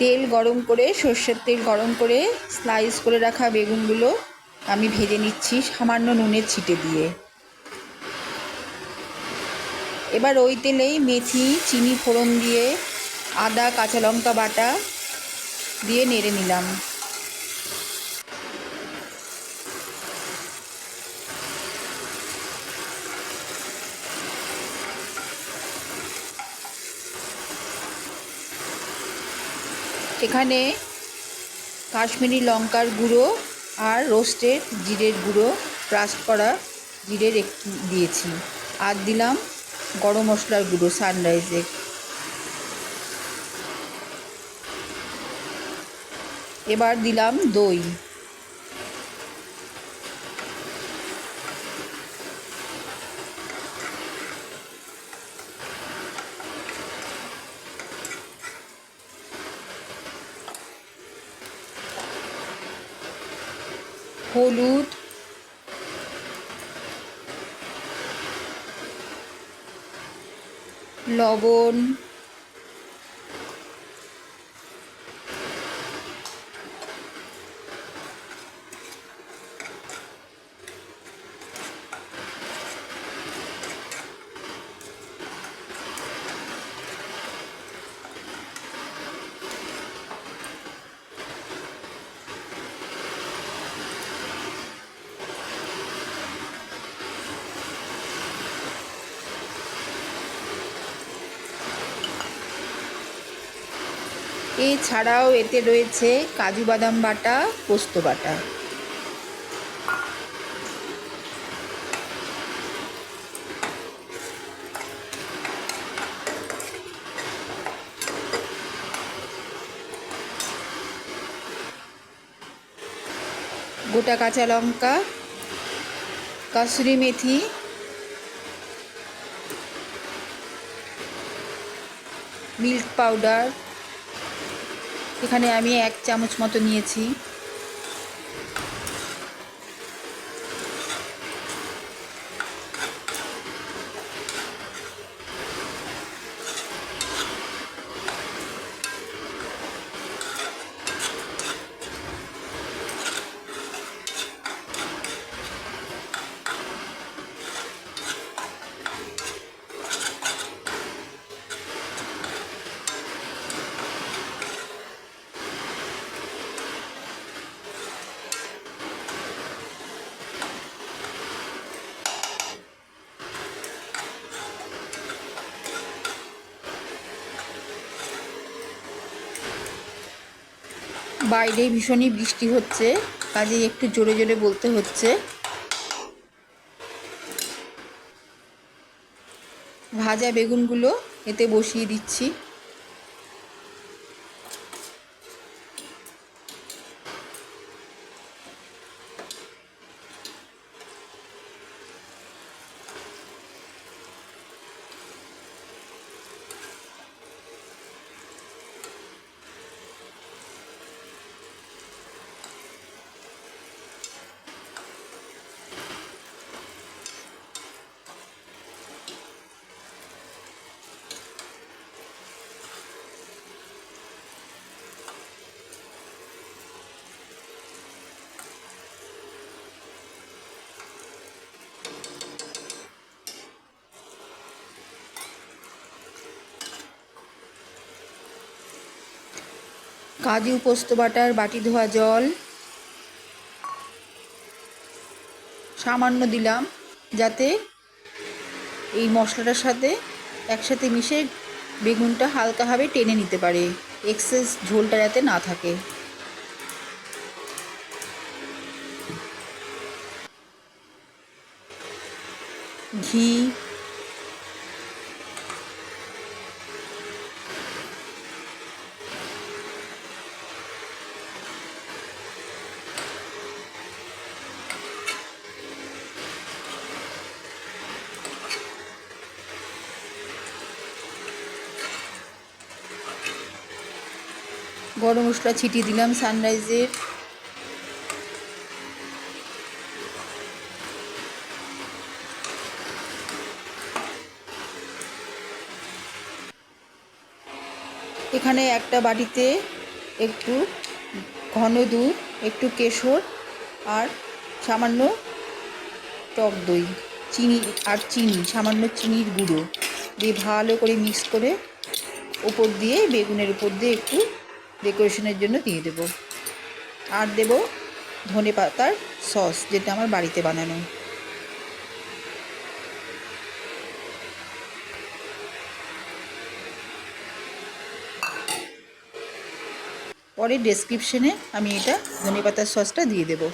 তেল গরম করে, সর্ষের তেল গরম করে স্লাইস করে রাখা বেগুনগুলো আমি ভেজে নিচ্ছি সামান্য নুনের ছিটে দিয়ে। এবার ওই তেলেই মেথি, চিনি ফোড়ন দিয়ে আদা, কাঁচা লঙ্কা বাটা দিয়ে নেড়ে নিলাম। এখানে কাশ্মীরি লঙ্কার গুঁড়ো আর রোস্টেড জিরের গুঁড়ো ক্রাস্ট করা জিরের একটু দিয়েছি। আর দিলাম গরম মশলার গুঁড়ো সানরাইজের এবার দিলাম দই। হলুদ লবণ এছাড়াও এতে রয়েছে কাজু বাদাম বাটা, পোস্ত বাটা। গোটা কাঁচা লঙ্কা, কাসুরি মেথি, মিল্ক পাউডার এখানে আমি এক চামচ মতো নিয়েছি। বাইরে ভীষণই বৃষ্টি হচ্ছে, কাজেই একটু জোরে জোরে বলতে হচ্ছে। ভাজা বেগুনগুলো এতে বসিয়ে দিচ্ছি। কাজু, পোস্ত বাটার, বাটি ধোয়া জল। সামান্য দিলাম, যাতে এই মশলাটার সাথে একসাথে মিশে বেগুনটা হালকাভাবে টেনে নিতে পারে। এক্সেস ঝোলটা যাতে না থাকে। ঘি গরম মশলা ছিটিয়ে দিলাম সানরাইজের এখানে একটা বাটিতে একটু ঘন দুধ, একটু কেশর আর সামান্য টক দই, চিনি আর চিনি, সামান্য চিনির গুঁড়ো। দিয়ে ভালো করে মিক্স করে ওপর দিয়ে বেগুনের উপর দিয়ে একটু ডেকোরেশনের জন্য দিয়ে দেব। আর দেব ধনে পাতার সস, যেটা আমার বাড়িতে বানানো। পরে ডেসক্রিপশনে আমি এটা ধনে পাতার সসটা দিয়ে দেবো।